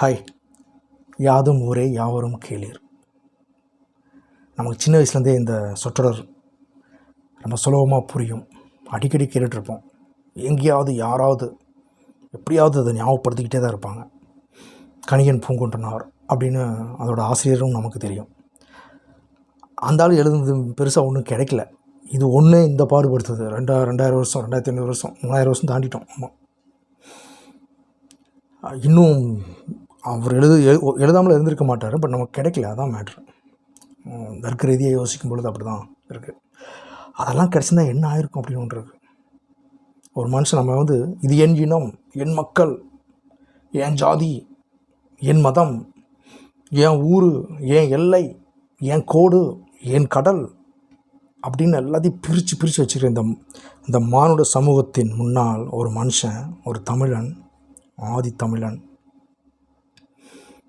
Hi. யாதும் ஊரே யாவரும் கேளீர். நமக்கு சின்ன வயசுலேருந்தே இந்த சொற்றொடர் ரொம்ப சுலபமாக புரியும். அடிக்கடி கேட்டுட்ருப்போம். எங்கேயாவது யாராவது எப்படியாவது அதை ஞாபகப்படுத்திக்கிட்டே தான் இருப்பாங்க. கணிகன் பூங்குன்றனார் அப்படின்னு அதோடய ஆசிரியரும் நமக்கு தெரியும். அந்த ஆள் எழுதுனது பெருசாக ஒன்றும் கிடைக்கல. இது ஒன்று இந்த பாடுபடுத்துது. ரெண்டா ரெண்டாயிரம் வருஷம் ரெண்டாயிரத்தி ஐநூறு வருஷம் மூணாயிரம் வருஷம் தாண்டிட்டோம். ஆமாம் இன்னும் அவர் எழுது எழு- எழுதாமல் இருந்திருக்க மாட்டார் பட் நமக்கு கிடைக்கல அதான் மேட்ரு தர்க்க ரீதியாக யோசிக்கும் பொழுது அப்படி தான் இருக்குது அதெல்லாம் கிடச்சிருந்தா என்ன ஆயிருக்கும் அப்படின்னு ஒன்று ஒரு மனுஷன் நம்ம வந்து இது என் இனம் என் மக்கள் என் ஜாதி என் மதம் என் ஊர் என் எல்லை என் கோடு என் கடல் அப்படின்னு எல்லாத்தையும் பிரித்து பிரித்து வச்சுருக்க இந்த இந்த மானுட சமூகத்தின் முன்னால் ஒரு மனுஷன் ஒரு தமிழன் ஆதி தமிழன்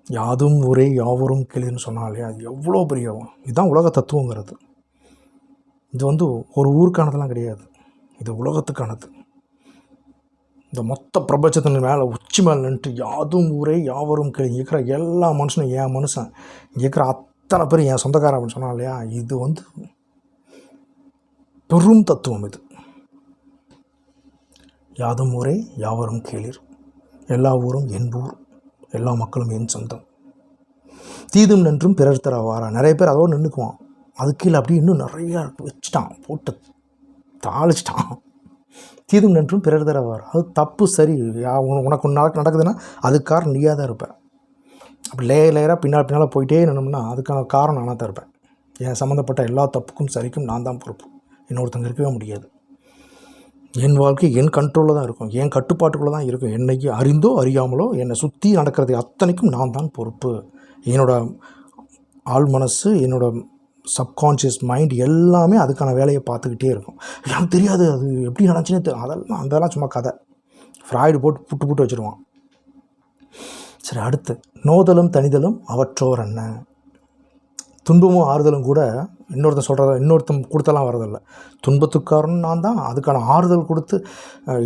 யாதும் ஊரே யாவரும் கிளின்னு சொன்னாலே அது எவ்வளோ பெரிய இதுதான் உலக தத்துவங்கிறது. இது வந்து ஒரு ஊருக்கானதெல்லாம் கிடையாது. இது உலகத்துக்கானது. இந்த மொத்த பிரபஞ்சத்தின் மேலே உச்சி மேலே நின்றுட்டு யாதும் ஊரே யாவரும் கிளி. இருக்கிற எல்லா மனுஷனும் என் மனுஷன். இருக்கிற அத்தனை பேர் என் சொந்தக்காரன் அப்படின்னு சொன்னா இல்லையா? இது வந்து பெரும் தத்துவம் இது. யாதும் ஊரே யாவரும் கேளீர். எல்லா ஊரும் என் ஊர். எல்லா மக்களும் என் சொந்தம். தீதும் நன்றும் பிறர் தர வாரா நிறைய பேர் அதோடு நின்றுக்குவான் அது கீழே அப்படியே இன்னும் நிறையா வச்சுட்டான் போட்டு தாளிச்சிட்டான். தீதும் நன்றும் பிறர் தர வாரா அது தப்பு சரி. யா, உனக்கு ஒன்று நடக்கு நடக்குதுன்னா அதுக்கு காரணம் நீயாக தான் இருப்பேன் அப்படி லேயர் லேயராக பின்னால் பின்னால் போயிட்டே நின்னோம்னா அதுக்கான காரணம் நானாக தான் இருப்பேன். என் சம்மந்தப்பட்ட எல்லா தப்புக்கும் சரிக்கும் நான் தான் பொறுப்பு. இன்னொருத்தங்க இருக்கவே முடியாது. என் வாழ்க்கை என் கண்ட்ரோலில் தான் இருக்கும். என் கட்டுப்பாட்டுக்குள்ளே தான் இருக்கும். என்னைக்கு அறிந்தோ அறியாமலோ என்னை சுற்றி நடக்கிறது அத்தனைக்கும் நான் தான் பொறுப்பு. என்னோட ஆள் மனசு என்னோட சப்கான்ஷியஸ் மைண்ட் எல்லாமே அதுக்கான வேலையை பார்த்துக்கிட்டே இருக்கும். எனக்கு தெரியாது அது எப்படி நடந்துச்சுன்னே அதெல்லாம் அதெல்லாம் சும்மா கதை. ஃப்ராய்டு போட்டு புட்டு புட்டு வச்சுருவான். சரி அடுத்து. நோதலும் தனிதலும் அவற்றோர் என்ன துன்பமும் ஆறுதலும் கூட இன்னொருத்தன் சொல்கிறத இன்னொருத்தன் கொடுத்தலாம் வரதில்ல துன்பத்துக்காரன் நான் தான் அதுக்கான ஆறுதல் கொடுத்து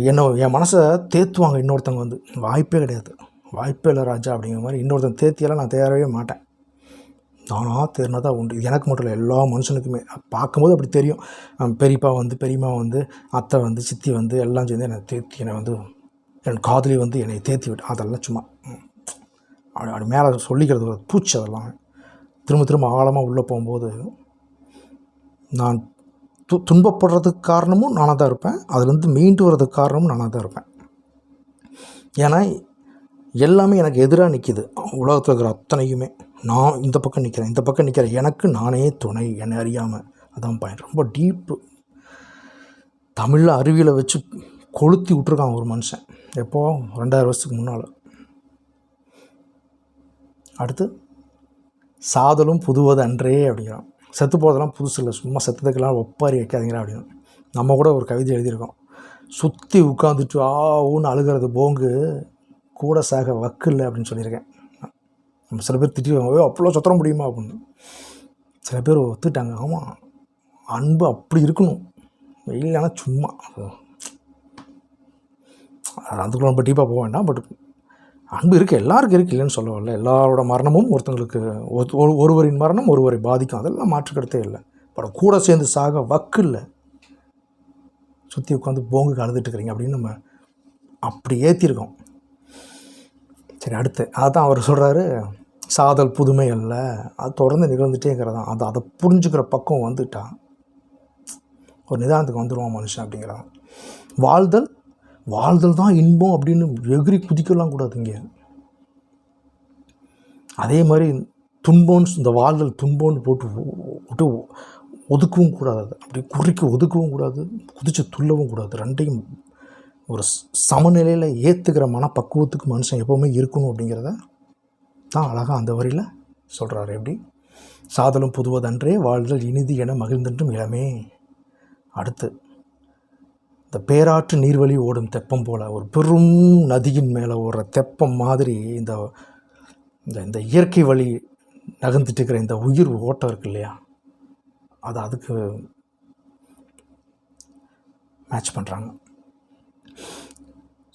என்னை என் மனசை தேத்துவாங்க இன்னொருத்தங்க வந்து. வாய்ப்பே கிடையாது. வாய்ப்பே இல்லை ராஜா அப்படிங்கிற மாதிரி இன்னொருத்தன் தேத்தியெல்லாம் நான் தேரவே மாட்டேன். நானாக தான் உண்டு. எனக்கு மட்டும் இல்லை எல்லா மனுஷனுக்குமே. பார்க்கும்போது அப்படி தெரியும். பெரியப்பா வந்து பெரியம்மா வந்து அத்தை வந்து சித்தி வந்து எல்லாம் சேர்ந்து என்னை தேத்தி என்னை வந்து என் காதலி வந்து என்னை தேத்தி விட்டு அதெல்லாம் சும்மா அப்படி அப்படி மேலே சொல்லிக்கிறது ஒரு பூச்சி அதெல்லாம். திரும்ப திரும்ப ஆழமாக உள்ளே போகும்போது நான் து துன்பப்படுறதுக்கு காரணமும் நானாக தான் இருப்பேன். அதுலேருந்து மீண்டு வர்றதுக்கு காரணமும் நானாக தான் இருப்பேன். ஏன்னா எல்லாமே எனக்கு எதிராக நிற்கிது உலகத்தில் இருக்கிற அத்தனையுமே. நான் இந்த பக்கம் நிற்கிறேன் இந்த பக்கம் நிற்கிறேன் எனக்கு நானே துணை என்னை அறியாமல் அதான் பாயிண்ட் ரொம்ப டீப்பு தமிழில் அறிவியலை வச்சு கொளுத்தி விட்ருக்கான் ஒரு மனுஷன். எப்போ? ரெண்டாயிரம் வருஷத்துக்கு முன்னால். அடுத்து? சாதலும் புதுவது அன்றே அப்படிங்கிறான். செத்து போகிறதெல்லாம் புதுசு இல்லை. சும்மா செத்ததுக்கெல்லாம் ஒப்பாரி வைக்காதீங்களா அப்படின்னு. நம்ம கூட ஒரு கவிதை எழுதியிருக்கோம். சுற்றி உட்காந்துட்டு ஆ ஊன்னு அழுகிறது போங்கு கூட சாக வக்கு இல்லை அப்படின்னு சொல்லியிருக்கேன். நம்ம சில பேர் திட்டிடுவாங்க "ஐயோ, அவ்வளோ சொத்தர முடியுமா? அப்படின்னு. சில பேர் ஒத்துட்டாங்க ஆமாம் அன்பு அப்படி இருக்கணும். இல்லைன்னா சும்மா. அதுக்குள்ள நம்ம டீப்பாக போக வேண்டாம் பட் அன்பு இருக்குது எல்லாருக்கும் இருக்குது இல்லைன்னு சொல்ல வரல எல்லாரோட மரணமும் ஒருத்தங்களுக்கு ஒரு- ஒரு- ஒருவரின் மரணம் ஒருவரை பாதிக்கும். அதெல்லாம் மாற்றுக்கிறதே இல்லை. படம் கூட சேர்ந்து சாக வக்கு இல்லை. சுற்றி உட்காந்து போங்குக்கு அழுதுட்டு அப்படின்னு நம்ம அப்படி ஏற்றிருக்கோம் சரி அடுத்து. அதான் அவர் சொல்கிறாரு சாதல் புதுமை அல்ல. அது தொடர்ந்து நிகழ்ந்துட்டேங்கிறதான் அது அதை புரிஞ்சுக்கிற பக்கம் வந்துட்டான் ஒரு நிதானத்துக்கு வந்துடுவான் மனுஷன் அப்படிங்கிறான். வாழ்தல் வாழ்தல் தான் இன்பம் அப்படின்னு எகிரி குதிக்கலாம் கூடாதுங்க அதே மாதிரி துன்பம்னு இந்த வாழ்தல் துன்பம்னு போட்டு விட்டு ஒதுக்கவும் கூடாது அப்படி குறிக்க ஒதுக்கவும் கூடாது குதிச்சு துள்ளவும் கூடாது. ரெண்டையும் ஒரு சமநிலையில் ஏற்றுக்கிற மனப்பக்குவத்துக்கு மனுஷன் எப்போவுமே இருக்கணும் அப்படிங்கிறத தான் அழகாக அந்த வரியில் சொல்கிறாரு எப்படி? சாதலும் புதுவதன்றே வாழ்தல் இனிது என மகிழ்ந்தென்றும் இளமே. அடுத்து இந்த பேராற்று நீர்வழி ஓடும் தெப்பம் போல் ஒரு பெரும் நதியின் மேலே ஓடுற தெப்பம் மாதிரி இந்த இந்த இந்த இயற்கை வழி நகர்ந்துட்டு இருக்கிற இந்த உயிர் ஓட்டம் இருக்கு இல்லையா? அதை அதுக்கு மேட்ச் பண்ணுறாங்க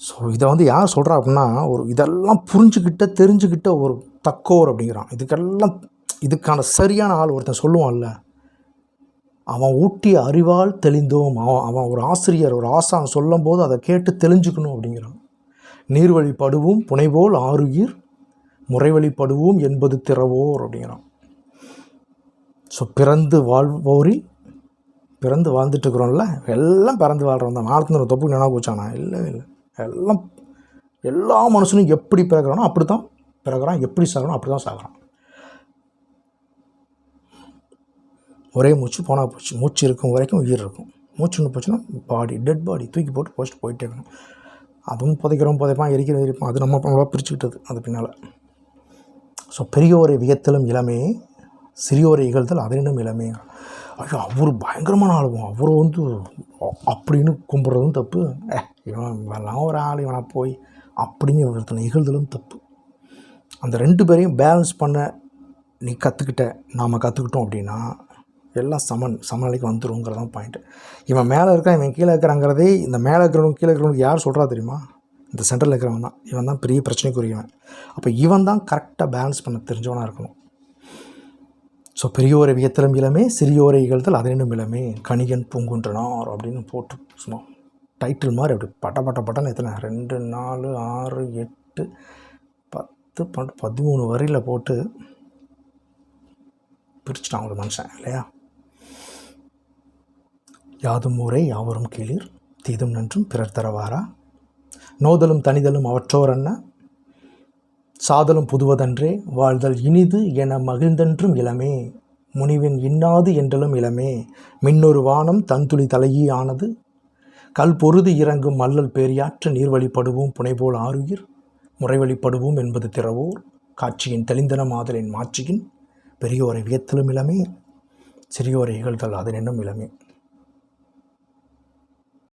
ஸோ இதை வந்து யார் சொல்கிறா அப்படின்னா ஒரு இதெல்லாம் புரிஞ்சுக்கிட்ட தெரிஞ்சுக்கிட்ட ஒரு தக்கோர் அப்படிங்கிறான். இதுக்கெல்லாம் இதுக்கான சரியான ஆள் ஒருத்தன் சொல்லுவான்ல. அவன் ஊட்டிய அறிவால் தெளிந்தோம். அவன் அவன் ஒரு ஆசிரியர் ஒரு ஆசான் சொல்லும்போது அதை கேட்டு தெளிஞ்சுக்கணும் அப்படிங்கிறான். நீர்வழிப்படுவோம் புனைவோல் ஆறுயிர் முறைவழிப்படுவோம் என்பது திறவோர் அப்படிங்கிறான். ஸோ பிறந்து வாழ்வோரில் பிறந்து வாழ்ந்துட்டுருக்குறோம்ல எல்லாம் பிறந்து வாழ்கிறோம் தான். நாளைக்கு ஒரு தொப்பு நினைவு இல்லை இல்லை. எல்லாம் எல்லா மனுஷனும் எப்படி பிறகுறானோ அப்படி தான் பிறகுறான் எப்படி சாகணும் அப்படி தான் சாகுறான். ஒரே மூச்சு போனால் போச்சு. மூச்சு இருக்கும் வரைக்கும் உயிர் இருக்கும். மூச்சு ஒன்று போச்சுன்னா பாடி டெட் பாடி தூக்கி போட்டு போஸ்ட் போயிட்டே இருக்கணும். அதுவும் புதைக்கிறோம் புதைப்பான் எரிக்கிறோம் எரிப்பான் அது நம்ம நம்மளா பிரிச்சுக்கிட்டது அது பின்னால். ஸோ பெரியோரை வியத்தலும் இளமே சிறியோரை இகழ்த்தல் அதனிடம் இளமே. ஐயோ அவர் பயங்கரமான ஆளுவோம் அவர் வந்து அப்படின்னு கும்பிட்றதும் தப்பு. ஏ இவன் இவெல்லாம் ஒரு ஆள் இவனை போய் அப்படின்னு ஒருத்தனை இகழ்தலும் தப்பு. அந்த ரெண்டு பேரையும் பேலன்ஸ் பண்ண நீ கற்றுக்கிட்ட நாம் கற்றுக்கிட்டோம் அப்படின்னா எல்லாம் சமன் சமநிலைக்கு வந்துருங்கிறதான் பாயிண்ட்டு இவன் மேலே இருக்கான் இவன் கீழே இருக்கிறாங்கிறதே இந்த மேலே இருக்கிறவங்க கீழே இருக்கிறவங்களுக்கு யார் சொல்கிறா தெரியுமா? இந்த சென்டரில் இருக்கிறவன் தான். இவன் தான் பெரிய பிரச்சனைக்குரியவன். அப்போ இவன் தான் கரெக்டாக பேலன்ஸ் பண்ண தெரிஞ்சவனாக இருக்கணும். ஸோ பெரியோரை வியத்தலும் இளமே சிறியோரை இகழ்த்தல் அதனினும் இளமே கணிகன் பூங்குன்றனார் அப்படின்னு போட்டு சும்மா டைட்டில் மாதிரி அப்படி பட்ட பட்ட பட்டன்னு எத்தனை? ரெண்டு நாலு ஆறு எட்டு பத்து பன்னெண்டு பதிமூணு வரியில் போட்டு பிரிச்சுட்டான் ஒரு மனுஷன் இல்லையா? யாதும் ஊரே யாவரும் கீழீர் தீதும் நன்றும் பிறர் தரவாரா? நோதலும் தனிதலும் அவற்றோர் அண்ண? சாதலும் புதுவதன்றே வாழ்தல் இனிது என மகிழ்ந்தென்றும் இளமே. முனிவின் இன்னாது என்றலும் இளமே. மின்னொரு வானம் தன்துளி தலையீ ஆனது. கல் பொருது இறங்கும் மல்லல் பேரியாற்று நீர்வழிப்படுவோம் புனைபோல் ஆறுயிர். முறைவழிப்படுவோம் என்பது திறவோர். காட்சியின் தெளிந்தன மாதலின் மாட்சியின் பெரியோரை வியத்தலும் இளமே. சிறியோரை இகழ்தல் அதனினும் இளமே.